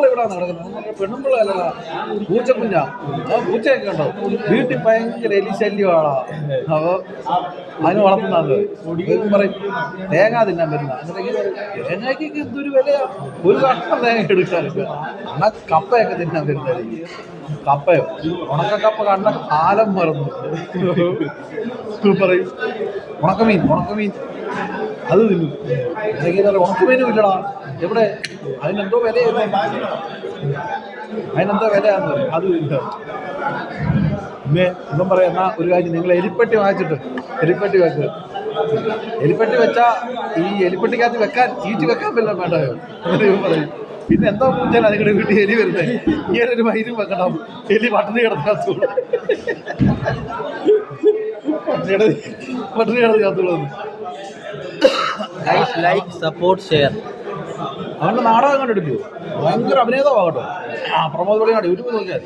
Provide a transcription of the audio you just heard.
പെണ്ണുമ്പിള്ള ഇവിടെ നടക്കുന്നത്? പെണ്ണുമ്പിള്ള അല്ല പൂച്ചക്കുഞ്ഞാ. ആ പൂച്ചയൊക്കെ ഉണ്ടോ വീട്ടിൽ ഭയങ്കര എലി ശല്യമാണോ അപ്പൊ അതിന് വളർത്തുന്നത്. പറയും തേങ്ങ തിന്നാൻ വരുന്ന. തേങ്ങയ്ക്ക് എന്തൊരു വിലയാ? ഒരു കഷ്ണം തേങ്ങ എടുക്കാറുണ്ട് എന്നാ കപ്പയൊക്കെ തിന്നാൻ വരുന്ന കപ്പയോ? കപ്പ കണ്ട കാലം മറന്നു. പറയും ഉണക്കമീൻ ഉണക്കമീൻ. അത് തിന്നും ഉണക്കമീനും ഇല്ലടാ. എവിടെ? അതിനെന്തോ വിലയായിരുന്നു. അതിനെന്തോ വിലയാന്ന് പറയും അത് ഇല്ല പിന്നെ ഇപ്പം പറയാം എന്നാ ഒരു കാര്യം നിങ്ങൾ എലിപ്പെട്ടി വാങ്ങിച്ചിട്ട് എലിപ്പെട്ടി വെക്ക്. എലിപ്പെട്ടി വെച്ചാ ഈ എലിപ്പെട്ടിക്കകത്ത് വെക്കാൻ ചീറ്റ് വെക്കാൻ വല്ലതും വേണ്ടയോ? പറയും. പിന്നെ എന്താ പൂച്ചാൽ അതിങ്ങടെ വീട്ടിൽ എലി വരുന്നത് ഇങ്ങനെ ഒരു മൈരും വെക്കണം. എലി പട്ടിണി കിടന്നകത്തുള്ളൂ പട്ടിണി കിടന്ന് പട്ടിണി like, support, share. അവന്റെ നാടകം കണ്ടെടുക്കൂ ഭയങ്കര അഭിനേതാവാകട്ടോ ആ പ്രമോദ് പൊളിയാണ് യൂട്യൂബ് നോക്കിയാൽ